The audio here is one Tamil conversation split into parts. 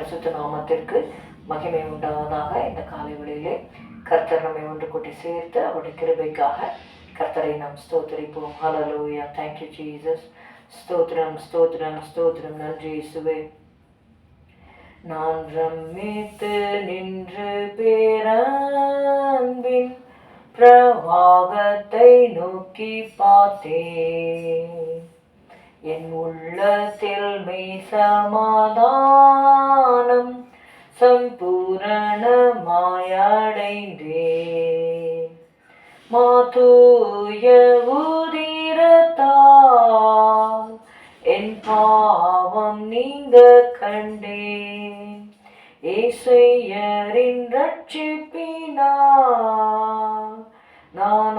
பரிசுத்த நாமத்திற்கு மகிமை உண்டாவதாக இந்த காலை வேளையிலே கர்த்தர் நம்மை ஒன்று கூட்டி சேர்த்து அவருடைய கிருபைக்காக கர்த்தரை நாம் ஸ்தோத்தரிப்போம். ஹalleluya thank you ஜீசஸ் ஸ்தோத்ரம் ஸ்தோத்ரம் ஸ்தோத்திரம். நன்றி இயேசுவே. நான் ரம்மித்து நின்று பேரன்பின் பிரவாகத்தை நோக்கி பார்த்தேன். என் உள்ளத்தில் மெய் சமாதானம் சம்பூரணமாயடைந்தேன். மாதூய உதிரத்தால் என் பாவம் நீங்க கண்டே ஏசையரின் ரட்சிப்பினா நான்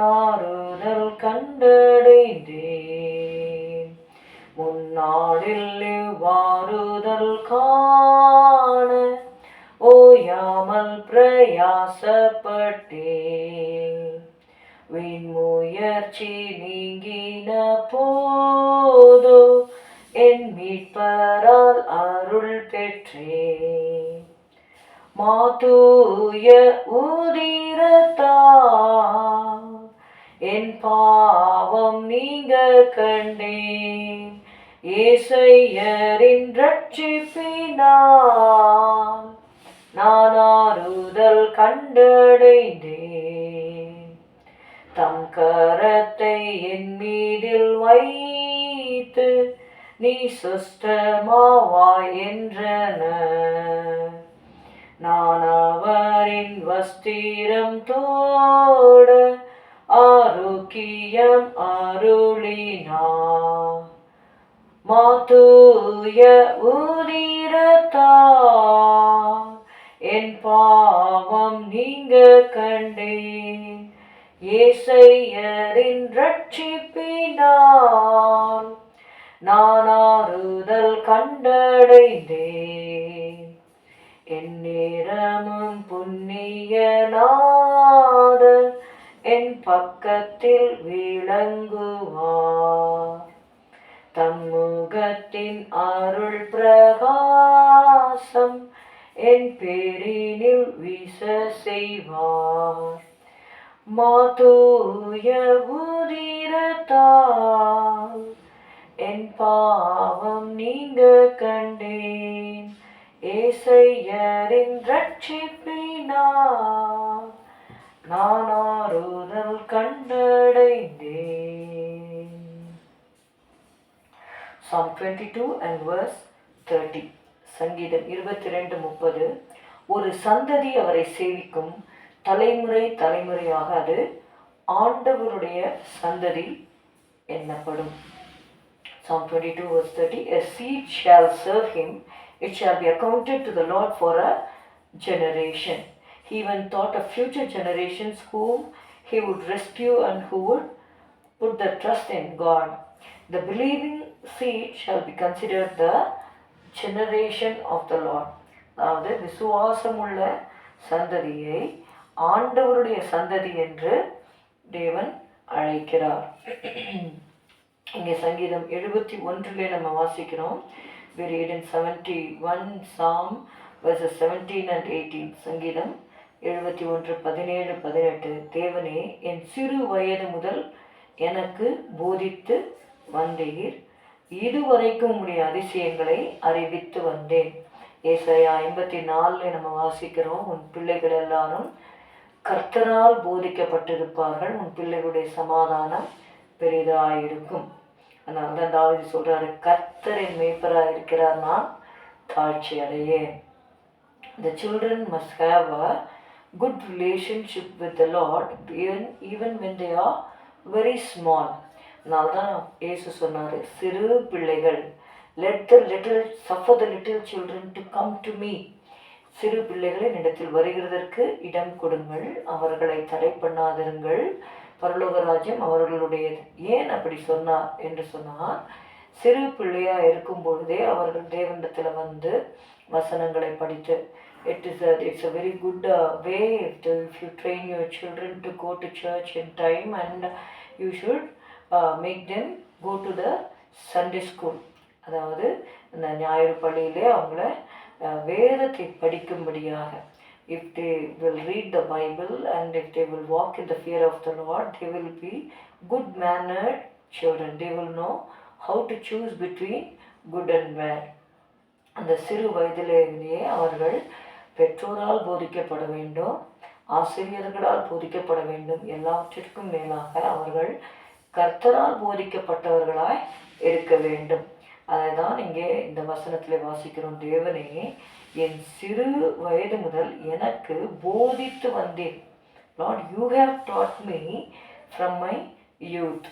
முன்னாளில் வாருதல் காண ஓயாமல் பிரயாசப்பட்டே விண்முயற்சி நீங்கின போதோ என் மீட்பரால் அருள் பெற்றே மாதூய உதிரத்தால் என் பாவம் நீங்க கண்டேன். ஏசையரின் ரட்சிப்பினால் நான் ஆறுதல் கண்டடைந்தேன். தம் கரத்தை என் மீதில் வைத்து நீ சுஸ்தமாவாய் என்றன. நான் அவரின் வஸ்திரம் தோட ஆரோக்கியம் அருளினார் மாத்தூய உதிரத்தார் என் பாவம் நீங்க கண்டேன். ஏசையரின் ரட்சிப்பினால் நான் ஆறுதல் கண்டடைந்தேன். என் நேரமும் புண்ணியநாதர் என் பக்கத்தில் விளங்குவார். தம்மு தெய்வத்தின் அருள் பிரகாசம் என் பேரினில் வீச செய்வார். மாதூய உதிரத்தால் என் பாவம் நீங்க கண்டேன். ஏசையரின் ரட்சிப்பினா நான் ஆறுதல் கண்டடைந்தேன். Psalm 22 and verse 30 சங்கீதம் இருபத்தி ரெண்டு முப்பது ஒரு சந்ததி அவரை சேவிக்கும் தலைமுறை தலைமுறையாக அது ஆண்டவருடைய சந்ததி என்னப்படும் Psalm 22 verse 30 A seed shall serve him, it shall be accounted to the Lord for a generation. He even thought of future generations whom he would rescue and who would put their trust in God. The believing seed shall be considered the generation of the Lord. அதாவது விசுவாசமுள்ள சந்ததியை ஆண்டவருடைய சந்ததி என்று தேவன் அழைக்கிறார். இங்கே சங்கீதம் எழுபத்தி ஒன்றிலே நம்ம வாசிக்கிறோம். We read in 71 psalm verses 17 and 18 சங்கீதம் எழுபத்தி ஒன்று பதினேழு பதினெட்டு. தேவனே என் சிறு வயது முதல் எனக்கு போதித்து வந்தீர். இதுவரைக்கும் உடைய அதிசயங்களை அறிவித்து வந்தேன். ஏசாயா ஐம்பத்தி நாலில் நம்ம வாசிக்கிறோம் உன் பிள்ளைகள் எல்லாரும் கர்த்தரால் போதிக்கப்பட்டிருப்பார்கள் உன் பிள்ளைகளுடைய சமாதானம் பெரிதாயிருக்கும். அதனால தான் தாவீது சொல்கிறாரு கர்த்தரின் மேய்ப்பராக இருக்கிறார் நான் தாழ்ச்சி அடையேன். The children must have a good relationship with the lord even even when they are very small அதனால தான் இயேசு சொன்னார் சிறு பிள்ளைகள் let the little suffer the little children to come to me சிறு பிள்ளைகளை என்னிடத்தில் வருகிறதற்கு இடம் கொடுங்கள் அவர்களை தடை பண்ணாதிருங்கள். பரலோகராஜ்யம் அவர்களுடையது. ஏன் அப்படி சொன்னார் என்று சொன்னால் சிறு பிள்ளையாக இருக்கும் பொழுதே அவர்கள் தேவனிடத்தில் வந்து வசனங்களை படித்து it is a it's a very good way if you train your children to go to church in time and you should you should uh, make them go to the sunday school அதாவது இந்த ஞாயிறு பள்ளியிலே அவங்கள அஹ், வேதத்தை படிக்கும்படியாக if they will read the Bible and if they will walk in the fear of the Lord, they will be good mannered children. They will know how to choose between good and bad. அந்த சிறு வயதிலேயே அவர்கள் பெற்றோரால் போதிக்கப்பட வேண்டும் ஆசிரியர்களால் போதிக்கப்பட வேண்டும் எல்லாவற்றிற்கும் மேலாக அவர்கள் கர்த்தரால் போதிக்கப்பட்டவர்களாய் இருக்க வேண்டும். அதை தான் இங்கே இந்த வசனத்தில் வாசிக்கிறோம். தேவனே என் சிறு வயது முதல் எனக்கு போதித்து வந்தேன். Lord you have taught me from my youth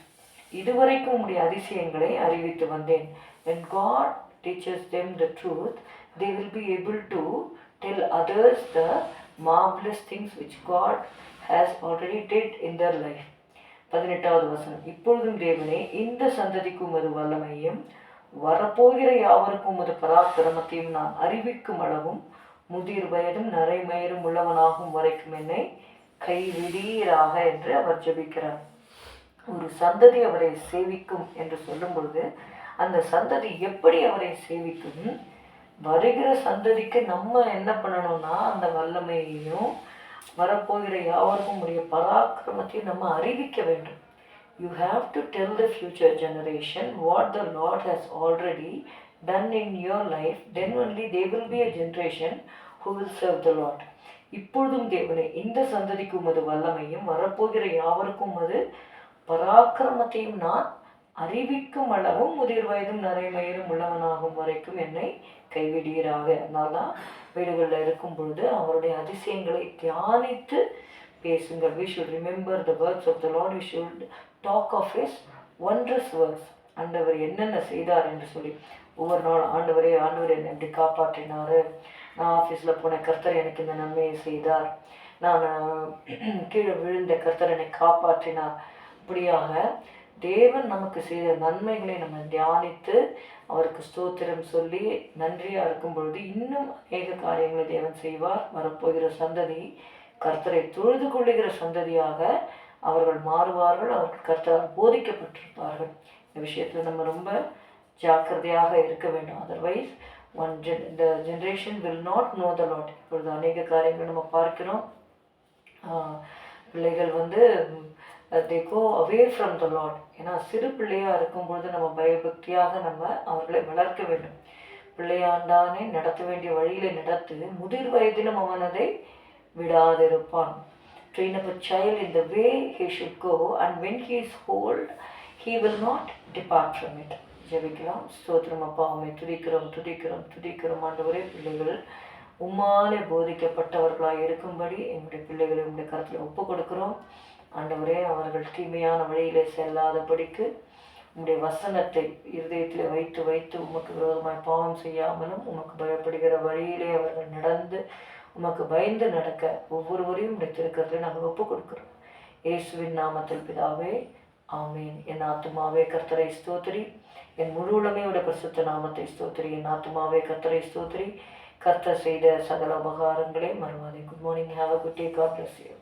இதுவரைக்கும் உடைய அதிசயங்களை அறிவித்து வந்தேன். When God teachers them the truth they will be able to tell others the marvelous things which God has already did in their life பதினெட்டாவது வசனம். இப்பொழுதும் தேவனே இந்த சந்ததிக்கும் அது வல்லமையும் வரப்போகிற யாவருக்கும் அது பராக்கிரமத்தையும் நான் அறிவிக்கும் அளவும் முதிர் வயதும் நரைமயரும் உள்ளவனாகும் வரைக்கும் என்னை கைவிடீராக என்று அவர் ஜெபிக்கிறார். ஒரு சந்ததி அவரை சேவிக்கும் என்று சொல்லும் பொழுது அந்த சந்ததி எப்படி அவரை சேவிக்கும்? வருகிற சந்ததிக்கு நம்ம என்ன பண்ணணும்னா அந்த வல்லமையையும் வரப்போகிற யாவருக்கும் உரிய பராக்கிரமத்தை நம்ம அறிவிக்க வேண்டும். You have to tell the future generation what the Lord has already done in your life then only they will be a generation who will serve the Lord இப்பொழுதும் தேவனே இந்த சந்ததிக்கும் அது வல்லமையும் வரப்போகிற யாவருக்கும் அது பராக்கிரமத்தையும் நான் அறிவிக்கும் அளவும் முதிர் வயதும் நரைமயிரும் உள்ளவனாகும் வரைக்கும் என்னை கைவிடீராக அதனால்தான் வீடுகளில் இருக்கும் பொழுது அவருடைய அதிசயங்களை தியானித்து பேசுங்கள். We should remember the words of the Lord we should talk of his wondrous words ஆண்டவர் என்னென்ன செய்தார் என்று சொல்லி. ஒவ்வொரு நாள் ஆண்டவரே ஆண்டவர் என்னை எப்படி காப்பாற்றினார். நான் ஆஃபீஸில் போன கர்த்தர் எனக்கு இந்த நன்மையை செய்தார். நான் கீழே விழுந்த கர்த்தர் என்னை காப்பாற்றினார். இப்படியாக தேவன் நமக்கு செய்த நன்மைகளை நம்ம தியானித்து அவருக்கு ஸ்தோத்திரம் சொல்லி நன்றியாக இருக்கும் பொழுது இன்னும் அநேக காரியங்களை தேவன் செய்வார். வரப்போகிற சந்ததி கர்த்தரை தொழுது கொள்ளுகிற சந்ததியாக அவர்கள் மாறுவார்கள். அவர்கள் கர்த்தரால் போதிக்கப்பட்டிருப்பார்கள். இந்த விஷயத்தில் நம்ம ரொம்ப ஜாக்கிரதையாக இருக்க வேண்டும். அதர்வைஸ் ஒன் ஜென் இந்த generation will not know the Lord இப்பொழுது அநேக காரியங்கள் நம்ம பார்க்கிறோம். பிள்ளைகள் வந்து தே go away from the Lord ஏன்னா சிறு பிள்ளையாக இருக்கும்பொழுது நம்ம பயபக்தியாக நம்ம அவர்களை வளர்க்க வேண்டும். பிள்ளையாண்டானே நடத்த வேண்டிய வழியிலே நடத்து முதிர் வயதிலும் அவன் அதை விடாதிருப்பான். Train up a child in the way he should go and when he is old he will not depart from it ஜெபிக்கலாம். ஸ்தோத்திரம் அப்பா அம்மை துதிக்கிறோம் துதிக்கிறோம் துதிக்கிறோம். ஆண்டவரே பிள்ளைகள் உம்மாலே போதிக்கப்பட்டவர்களாக இருக்கும்படி எங்களுடைய பிள்ளைகளை உங்களுடைய கருத்தில் ஒப்பு கொடுக்குறோம் ஆண்டவரே அவர்கள் தீமையான வழியிலே செல்லாதபடிக்கு உம்முடைய வசனத்தை இருதயத்தில் வைத்து வைத்து உமக்கு விரோதமாய் பாவம் செய்யாமலும் உமக்கு பயப்படுகிற வழியிலே அவர்கள் நடந்து உமக்கு பயந்து நடக்க ஒவ்வொருவரையும் உடைய திருக்கரத்தில் நாங்கள் ஒப்பு கொடுக்குறோம் இயேசுவின் நாமத்தில் பிதாவே ஆமீன். என் ஆத்துமாவே கர்த்தரை ஸ்தோத்திரி. என் முழு உலமையோட பிரசுத்த நாமத்தை ஸ்தோத்திரி. என் ஆத்துமாவே கர்த்தரை ஸ்தோத்திரி. கர்த்தர் செய்த சகல உபகாரங்களே மறுவாதே. Good morning have a good day God bless you